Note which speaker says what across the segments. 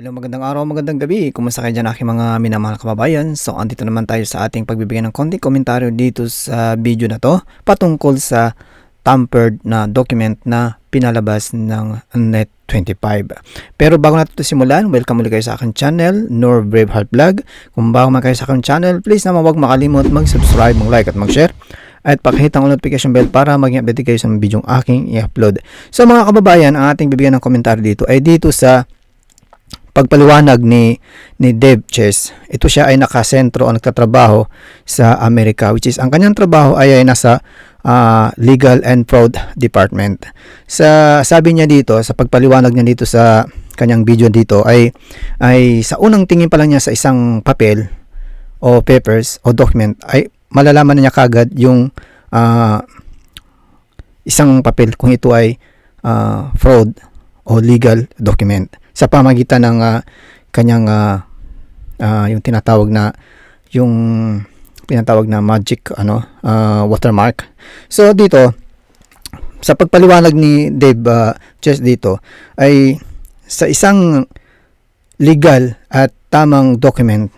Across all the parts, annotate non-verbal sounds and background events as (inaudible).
Speaker 1: Hello, magandang araw, magandang gabi. Kumusta kayo dyan aking mga minamahal kababayan? So, andito naman tayo sa ating pagbibigyan ng konting komentaryo dito sa video na to patungkol sa tampered na document na pinalabas ng Net25. Pero bago natin ito simulan, welcome ulit kayo sa aking channel, Nor Braveheart Vlog. Kung bago man kayo sa aking channel, please naman huwag makalimot mag-subscribe, mag-like at mag-share at pakihit ang notification bell para maging update kayo sa mga bidyong aking i-upload. So mga kababayan, ang ating bibigyan ng komentaryo dito ay dito sa pagpaliwanag ni ni Dave Chess. Ito siya ay nakasentro o nagtatrabaho sa Amerika which is ang kanyang trabaho ay, ay nasa ah, Legal and Fraud Department. Sa sabi niya dito sa pagpaliwanag niya dito sa kanyang video dito ay ay sa unang tingin pa lang niya sa isang papel o papers o document ay malalaman na niya kagad yung ah, isang papel kung ito ay ah, fraud o legal document sa pamagitan ng ah, kanyang ah, ah, yung tinatawag na yung tinatawag na magic ano ah, watermark. So dito sa pagpaliwanag ni Dave uh, Chess dito ay sa isang legal at tamang document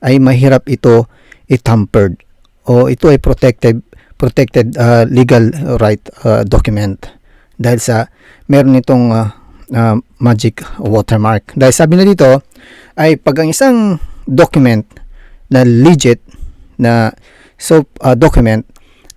Speaker 1: ay mahirap ito i-tampered o ito ay protected protected ah, legal right ah, document dahil sa meron itong ah, ah, magic watermark. Dahil sabi na dito ay pag ang isang document na legit na so ah, document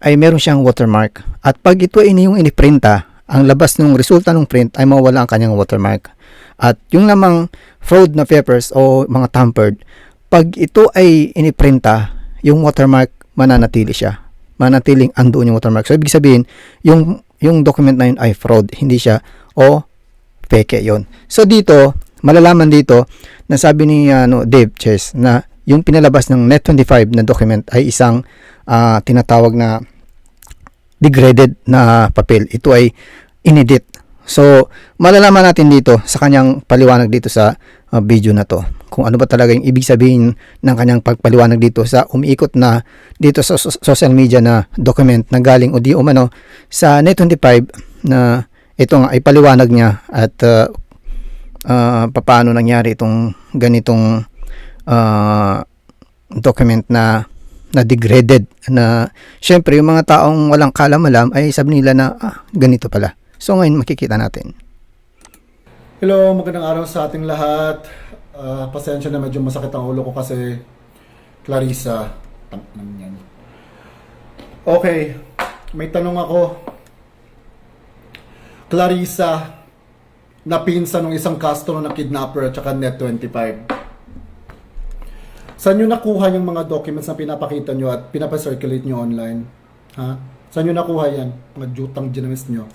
Speaker 1: ay meron siyang watermark. At pag ito ay yung iniprinta ang labas ng resulta ng print ay mawala ang kanyang watermark. At yung lamang fraud na papers o mga tampered pag ito ay iniprinta yung watermark mananatili siya. Manatiling andoon yung watermark. So ibig sabihin yung yung document na yun ay fraud hindi siya o peke yon. So dito, malalaman dito na sabi ni ano, Dave Chess na yung pinalabas ng Net25 na document ay isang ah, tinatawag na degraded na papel. Ito ay inedit. So, malalaman natin dito sa kanyang paliwanag dito sa ah, video na to. Kung ano ba talaga yung ibig sabihin ng kanyang pagpaliwanag dito sa umiikot na dito sa so- social media na document na galing o di umano sa Net25 na ito nga ay paliwanag niya at uh, uh, paano nangyari itong ganitong uh, document na na degraded na syempre yung mga taong walang kalam-alam ay sabi nila na ah, ganito pala. So ngayon makikita natin.
Speaker 2: Hello, magandang araw sa ating lahat. Ah, pasensya na medyo masakit ang ulo ko kasi Clarissa. Yan. Okay, may tanong ako. Clarissa, na pinsan ng isang customer na kidnapper at saka Net25. Saan nyo nakuha yung mga documents na pinapakita nyo at pinapacirculate nyo online? Ha? Saan nyo nakuha yan? Mga jutang ginamis nyo.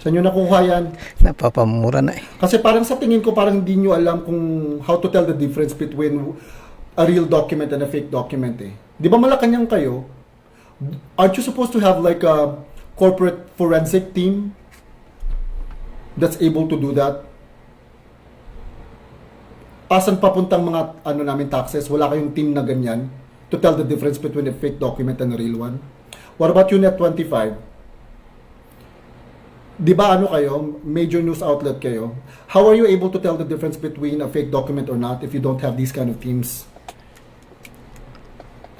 Speaker 2: Saan nyo nakuha yan?
Speaker 1: Napapamura na eh.
Speaker 2: Kasi parang sa tingin ko parang hindi nyo alam kung how to tell the difference between a real document and a fake document eh. Di ba Malacanang kayo? Aren't you supposed to have like a corporate forensic team that's able to do that? Asan papuntang mga ano namin taxes? Wala kayong team na ganyan to tell the difference between a fake document and a real one? What about you Net 25? Di ba ano kayo, major news outlet kayo, how are you able to tell the difference between a fake document or not if you don't have these kind of teams?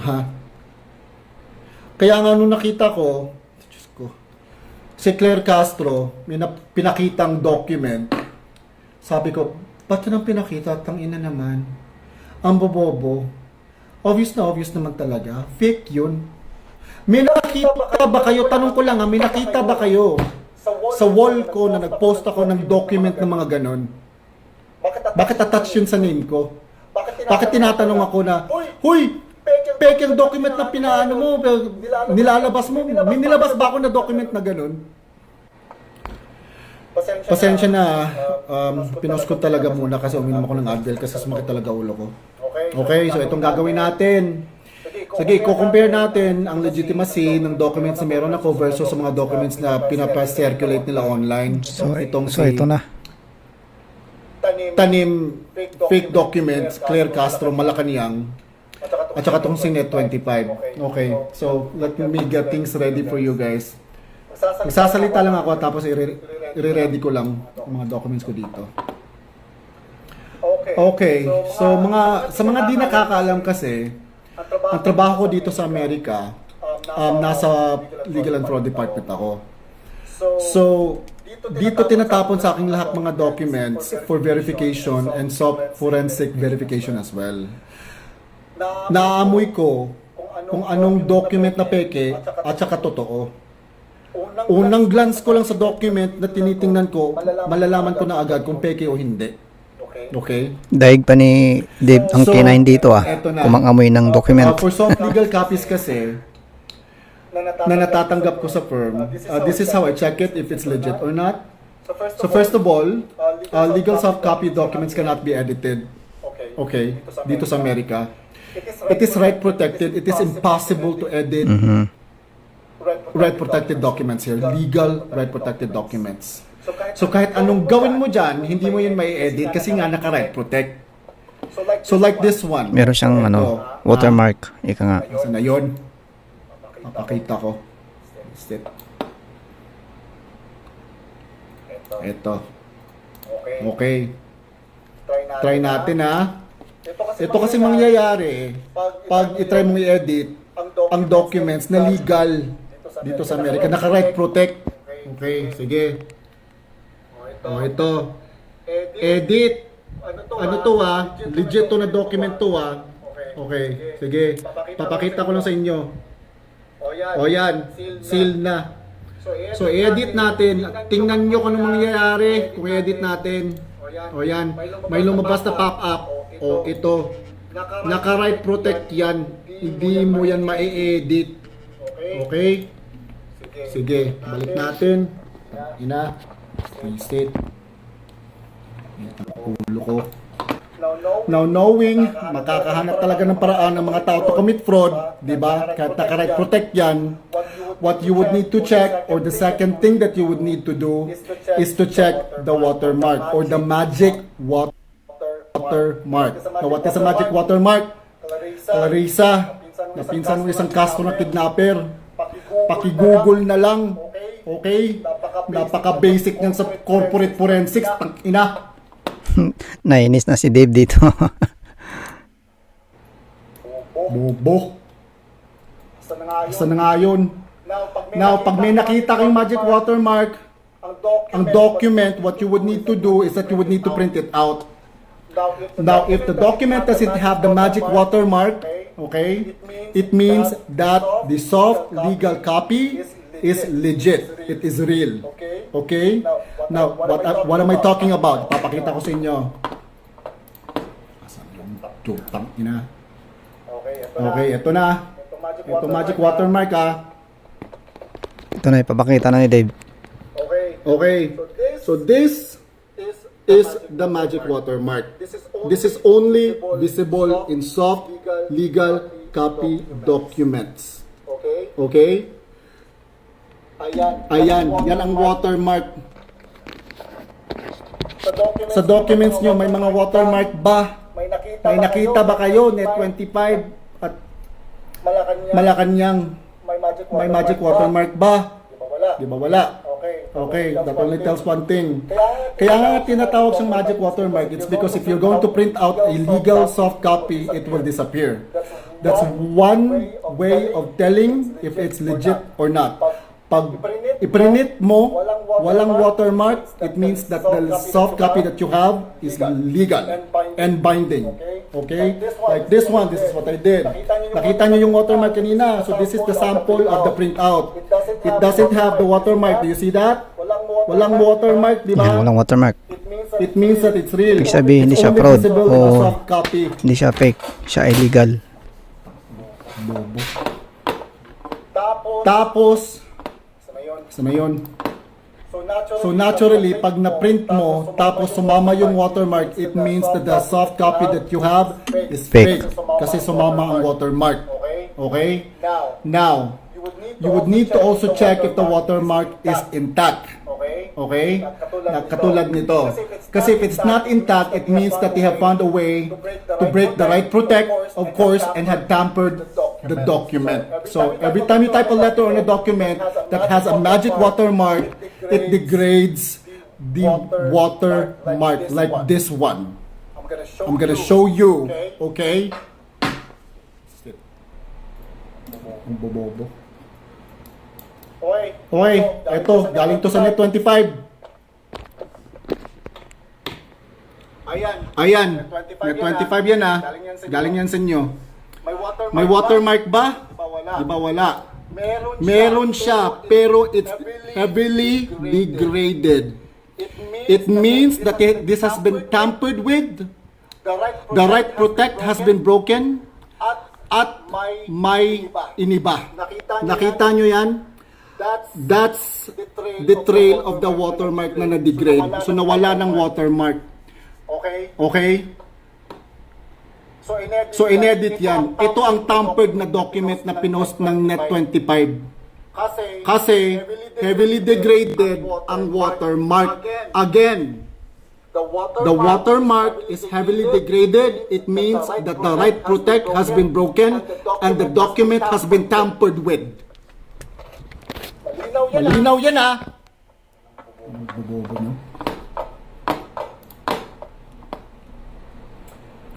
Speaker 2: Ha? Kaya nga nung nakita ko, si Claire Castro, may na- pinakitang document, sabi ko, ba't yun ang pinakita? Tang ina naman. Ang bobobo. Obvious na obvious naman talaga. Fake yun. May nakita ba kayo? Tanong ko lang ha, may nakita ba kayo? sa wall ko na nag-post ako ng document ng mga ganon. Bakit attach yun sa name ko? Bakit tinatanong ako na, Huy! Peke ang document na pinaano mo, nilalabas mo. May nilabas ba ako na document na ganon? Pasensya na, um, pinost ko talaga muna kasi uminom ako ng Advil kasi sumakit talaga ulo ko. Okay, so itong gagawin natin. Sige, i-compare natin ang legitimacy ng documents na meron ako versus sa mga documents na pinapa-circulate nila online.
Speaker 1: So,
Speaker 2: itong
Speaker 1: so ito na.
Speaker 2: tanim fake documents, Claire Castro, Malacanang, at saka itong si Net25. Okay, so let me get things ready for you guys. Magsasalita lang ako tapos i-ready ko lang ang mga documents ko dito. Okay, so mga sa mga di nakakaalam kasi, ang trabaho ko dito sa Amerika, um, nasa Legal and Fraud Department ako. So, dito tinatapon sa aking lahat mga documents for verification and soft forensic verification as well. Naamoy ko kung anong document na peke at saka totoo. Unang glance ko lang sa document na tinitingnan ko, malalaman ko na agad kung peke o hindi. Okay?
Speaker 1: Daig pa ni Dave ang
Speaker 2: So,
Speaker 1: K9 dito ah. Kumangamoy ng document.
Speaker 2: Uh, for soft legal copies kasi, na natatanggap ko sa firm, uh, this is how I check it if it's legit or not. So first of all, uh, legal soft copy documents cannot be edited. Okay, dito sa Amerika. It is right protected. It is impossible to edit right protected documents here. Legal right protected documents. So kahit anong gawin mo dyan, hindi mo yun may edit kasi nga naka-right protect. So like this one.
Speaker 1: Meron siyang ano, watermark. Ika nga.
Speaker 2: Saan na yun? Papakita ko. Step. Ito. Okay. Try natin ha. Ito kasi mangyayari, pag itry mong i-edit, ang documents na legal dito sa Amerika, naka-right protect. Okay, sige. O ito. Edit. Ano to ah? Legit to na document to ah. Okay, sige. Papakita ko lang sa inyo. O yan, seal na. So, edit natin. Tingnan nyo kung anong mangyayari kung edit natin. O yan, may lumabas na pop-up. O ito, naka-right protect yan. Hindi mo yan ma-edit. Okay? Sige, balik natin. Ina. Reset. Ulo ko. Now knowing, makakahanap talaga ng paraan ng mga tao to commit fraud, di ba? Kahit naka-right protect yan, what you would need to check or the second thing that you would need to do is to check the watermark or the magic watermark. Now what is a magic watermark? Clarissa, na pinsan ng isang Castro na kidnapper. Paki-google na lang. Okay? Napaka-basic niyan sa corporate forensics. Tang ina. (laughs)
Speaker 1: Nainis na si Dave dito. (laughs)
Speaker 2: Bobo. Basta na nga yun. Now, pag may nakita kayong magic watermark, ang document, what you would need to do is that you would need to print it out. Now, if the document doesn't have the magic watermark, okay, it means that the soft legal copy is legit. It is real. Okay? Now, what, what am I talking about? Papakita ko sa inyo. Tutang ina? Okay, ito na. Ito magic watermark ah.
Speaker 1: Ito na ipapakita na ni Dave.
Speaker 2: Okay. So this is the magic watermark. This is only visible in soft legal copy documents. Okay? Ayan, yan ang watermark. Sa documents nyo, may mga watermark ba? May nakita ba kayo? Net 25 at Malacanang may magic watermark ba? Di ba wala? Okay, that only tells one thing. Kaya nga tinatawag siyang magic watermark, it's because if you're going to print out a legal soft copy, it will disappear. That's one way of telling if it's legit or not. Pag iprinit mo, walang watermark, it means that the soft copy that you have is legal and binding. Okay? Like this one, this is what I did. Nakita niyo yung watermark kanina. So this is the sample of the printout. It doesn't have the watermark. Do you see that? Walang watermark, di
Speaker 1: Yan,
Speaker 2: ba?
Speaker 1: walang watermark.
Speaker 2: It means that it's real.
Speaker 1: Ibig sabihin, hindi siya fraud.
Speaker 2: copy.
Speaker 1: Hindi siya fake. Siya illegal.
Speaker 2: Bobo. Tapos, sa mayon. So naturally, pag na-print mo, tapos sumama yung watermark, it means that the soft copy that you have is
Speaker 1: Fake.
Speaker 2: Kasi sumama ang watermark. Okay? Now, you would need to also check if the watermark is intact. Okay? Na katulad nito. Kasi if it's not intact, it means that they have found a way to break the right protect, of course, and had tampered the document. So every time you type a letter on a document that has a magic watermark, it degrades the watermark like this one. I'm gonna show you. Okay? Ang bobobo.
Speaker 3: Oy,
Speaker 2: Okay, eto, galing to sa net 25.
Speaker 3: Ayan.
Speaker 2: Ayan,
Speaker 3: Net 25
Speaker 2: net 25 yan ah.
Speaker 3: Galing yan sa inyo. May watermark
Speaker 2: May watermark ba?
Speaker 3: Di ba wala?
Speaker 2: Di ba wala?
Speaker 3: Meron siya.
Speaker 2: Meron siya, pero it's
Speaker 3: heavily
Speaker 2: heavily degraded.
Speaker 3: It means,
Speaker 2: It means that it, this has been tampered with,
Speaker 3: the right
Speaker 2: the right protect has been broken,
Speaker 3: at
Speaker 2: at
Speaker 3: may,
Speaker 2: iniba.
Speaker 3: Nakita niyo
Speaker 2: Nakita nyo yan?
Speaker 3: that's
Speaker 2: That's the trail of the watermark na na-degrade. So nawala ng watermark.
Speaker 3: okay.
Speaker 2: Okay?
Speaker 3: So inedit,
Speaker 2: So inedit yan. Ito ang tampered na document na pinost ng Net25.
Speaker 3: Kasi,
Speaker 2: Kasi heavily degraded ang watermark. Again,
Speaker 3: The watermark,
Speaker 2: the watermark is heavily degraded. It means that the right protect has been broken and the document has been tampered with.
Speaker 3: Malinaw yan ah.
Speaker 2: Malinaw yan ah.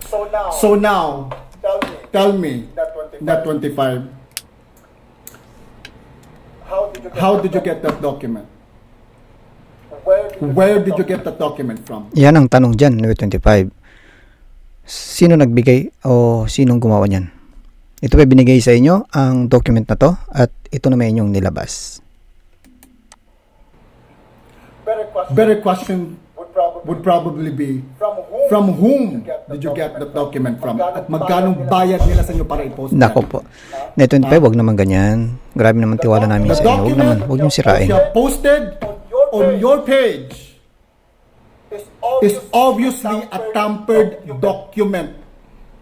Speaker 3: So now,
Speaker 2: So now,
Speaker 3: tell me,
Speaker 2: tell me,
Speaker 3: that 25,
Speaker 2: Net25,
Speaker 3: how did you get,
Speaker 2: how
Speaker 3: that
Speaker 2: did you get that document?
Speaker 3: Where did you,
Speaker 2: Where
Speaker 3: get
Speaker 2: did you
Speaker 3: that
Speaker 2: get that document from?
Speaker 1: Yan ang tanong dyan, Net 25. Sino nagbigay o sinong gumawa niyan? Ito ba binigay sa inyo ang document na to at ito naman inyong nilabas.
Speaker 3: Better question
Speaker 2: Better question
Speaker 3: would probably
Speaker 2: be,
Speaker 3: from whom,
Speaker 2: did you get that document from? At magkanong bayad nila sa inyo para i-post?
Speaker 1: Nako po. Net 25, wag naman ganyan. Grabe naman tiwala namin
Speaker 2: The
Speaker 1: sa inyo. Wag naman, wag niyong sirain.
Speaker 2: posted on your page
Speaker 3: is obviously,
Speaker 2: a tampered document.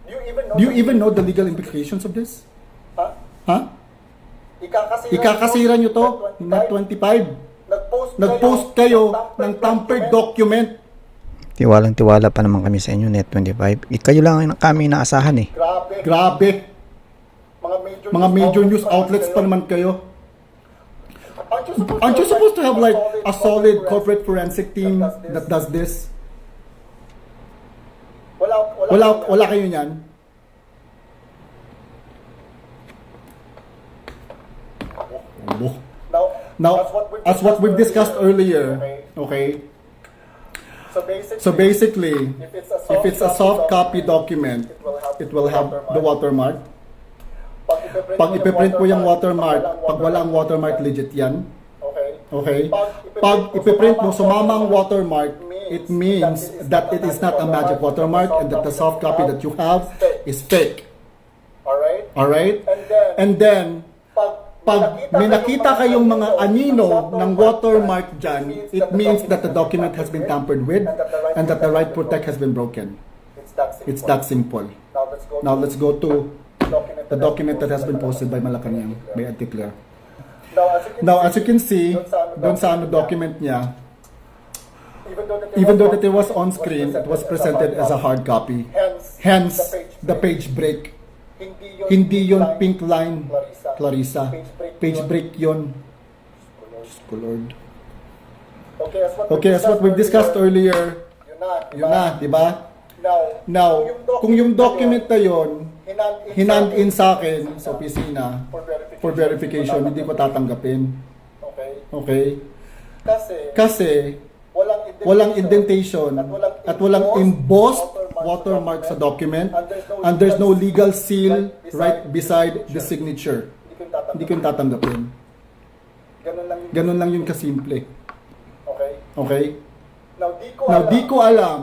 Speaker 3: Do you even know,
Speaker 2: Do you
Speaker 3: the-
Speaker 2: even know the legal implications of this?
Speaker 3: Ha?
Speaker 2: Ha?
Speaker 3: Ikakasira,
Speaker 2: Ikakasira nyo to, net 25.
Speaker 3: Nag-post,
Speaker 2: Nag-post kayo ng tampered document.
Speaker 1: Tiwalang tiwala pa naman kami sa inyo, Net 25. Eh, Kayo lang ang kami inaasahan eh.
Speaker 3: Grabe.
Speaker 2: Grabe.
Speaker 3: Mga major,
Speaker 2: Mga major news outlets pa naman kayo.
Speaker 3: Aren't you supposed,
Speaker 2: Aren't you supposed to have like a solid
Speaker 3: corporate
Speaker 2: forensic team that does this?
Speaker 3: Wala, wala,
Speaker 2: Wala, wala kayo niyan.
Speaker 3: Now,
Speaker 2: Now,
Speaker 3: as what we've,
Speaker 2: as what we've discussed earlier, okay,
Speaker 3: So basically,
Speaker 2: so basically,
Speaker 3: if it's a soft,
Speaker 2: it's a soft copy document, it will have the watermark.
Speaker 3: Pag ipiprint,
Speaker 2: Pag ipiprint mo yung watermark, pag wala ang watermark, legit yan.
Speaker 3: Okay.
Speaker 2: Okay? Pag ipiprint mo, sumama ang watermark, it means that it is not a magic watermark and that the soft copy that you have is fake.
Speaker 3: Alright?
Speaker 2: Alright?
Speaker 3: And then, pag,
Speaker 2: may nakita kayong mga anino ng watermark dyan, it means that the document has been tampered with and that the right protect has been broken.
Speaker 3: it's that simple. Now let's go
Speaker 2: to the document that has been posted by Malacanang, by Anticlear.
Speaker 3: Now, as you can see,
Speaker 2: doon sa ano document niya, even though that it was on screen, it was presented as a hard copy.
Speaker 3: Hence,
Speaker 2: the page break.
Speaker 3: hindi yun,
Speaker 2: Hindi yon pink line,
Speaker 3: Clarissa.
Speaker 2: Page break yon. Lord.
Speaker 3: Okay, as what,
Speaker 2: Okay, as what we've discussed earlier,
Speaker 3: Yun na, di
Speaker 2: yun
Speaker 3: ba? Now,
Speaker 2: Now, kung yung document na yon
Speaker 3: hinand-in
Speaker 2: hinand in
Speaker 3: sa
Speaker 2: akin sa opisina
Speaker 3: for verification,
Speaker 2: hindi ko tatanggapin.
Speaker 3: Okay?
Speaker 2: Okay?
Speaker 3: Kasi,
Speaker 2: Kasi,
Speaker 3: walang indentation,
Speaker 2: walang indentation at walang embossed watermark sa document and there's no legal seal right beside the signature.
Speaker 3: Hindi ko yung tatanggapin. Ganun lang yun.
Speaker 2: Ganun lang yung kasimple.
Speaker 3: Okay?
Speaker 2: Okay?
Speaker 3: Now, di ko
Speaker 2: Now,
Speaker 3: alam
Speaker 2: di ko alam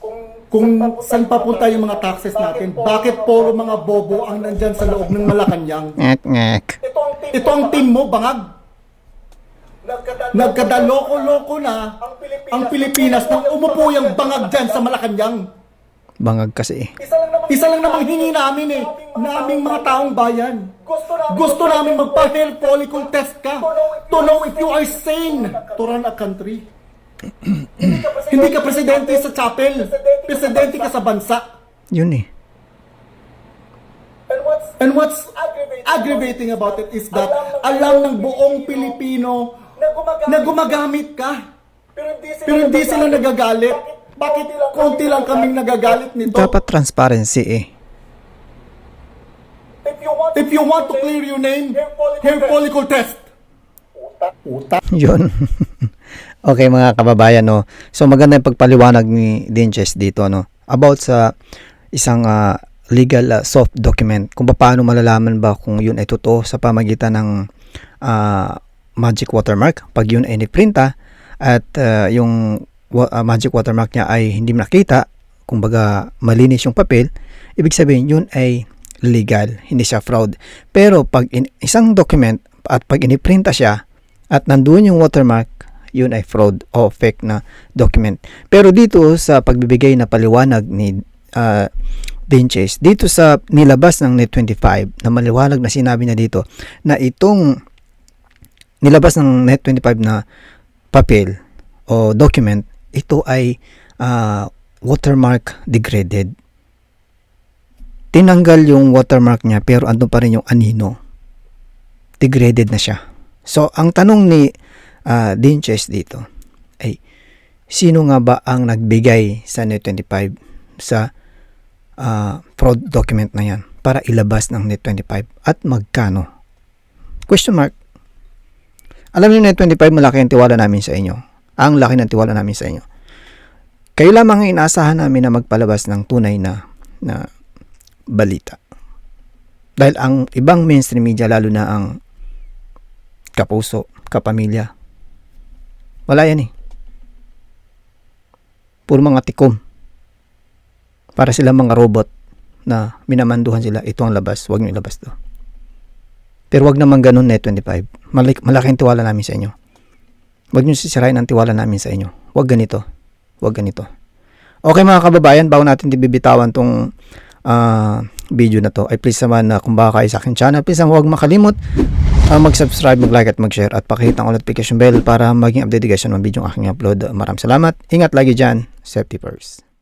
Speaker 3: kung,
Speaker 2: kung saan papunta yung mga taxes natin. Bakit puro mga bobo ang nandyan sa loob ng Malacanang?
Speaker 1: Ngek, ngek.
Speaker 3: Ito ang team,
Speaker 2: Ito ang team mo, bangag.
Speaker 3: Nagkadaloko,
Speaker 2: Nagkadaloko-loko na
Speaker 3: ang Pilipinas,
Speaker 2: ang Pilipinas nang umupo yung bangag dyan sa Malacanang.
Speaker 1: Bangag kasi eh.
Speaker 3: Isa lang naman,
Speaker 2: Isa lang namang hingi namin eh, naming mga taong bayan.
Speaker 3: Gusto namin,
Speaker 2: Gusto namin magpa-hair follicle test ka to know if you are sane to run a country. Hindi ka presidente sa chapel, presidente ka sa bansa.
Speaker 1: Yun eh.
Speaker 3: And what's
Speaker 2: And what's
Speaker 3: aggravating,
Speaker 2: about it is that alam ng buong Pilipino
Speaker 3: na gumagamit,
Speaker 2: ka.
Speaker 3: pero hindi sila,
Speaker 2: Pero hindi sila nagagalit. Bakit konti lang kaming nagagalit nito?
Speaker 1: Dapat transparency eh.
Speaker 3: If you want,
Speaker 2: If you want to clear your name, hair follicle test.
Speaker 3: Utak. (laughs)
Speaker 1: Yun. (laughs) okay mga kababayan no. So maganda yung pagpaliwanag ni Dinches dito no about sa isang ah, legal ah, soft document kung paano malalaman ba kung yun ay totoo sa pamagitan ng ah, magic watermark pag yun ay niprinta at ah, yung ah, magic watermark niya ay hindi nakita kumbaga malinis yung papel ibig sabihin yun ay legal hindi siya fraud pero pag in- isang document at pag iniprinta siya at nandoon yung watermark, yun ay fraud o fake na document. Pero dito sa pagbibigay na paliwanag ni uh, Dinches, dito sa nilabas ng Net25 na maliwanag na sinabi niya dito na itong nilabas ng Net25 na papel o document, ito ay ah, watermark degraded. Tinanggal yung watermark niya pero andun pa rin yung anino. Degraded na siya. So, ang tanong ni uh, Dinches dito ay sino nga ba ang nagbigay sa Net25 sa ah, fraud document na yan para ilabas ng Net25 at magkano? Question mark. Alam niyo Net25 malaki ang tiwala namin sa inyo. Ang laki ng tiwala namin sa inyo. Kayo lamang ang inaasahan namin na magpalabas ng tunay na na balita. Dahil ang ibang mainstream media lalo na ang kapuso, kapamilya. Wala yan eh. Puro mga tikom. Para sila mga robot na minamanduhan sila, ito ang labas, huwag nyo ilabas to. Pero wag naman ganun net 25. Malik, malaking tiwala namin sa inyo. Huwag nyo sisirain ang tiwala namin sa inyo. Huwag ganito. Huwag ganito. Okay mga kababayan, bago natin bibitawan tong ah, video na to, ay please naman na kung baka kayo sa akin channel, please naman huwag makalimot uh, mag-subscribe, mag-like at mag-share at pakita ang notification bell para maging updated guys sa mga video ang aking upload. Maraming salamat. Ingat lagi dyan. Safety first.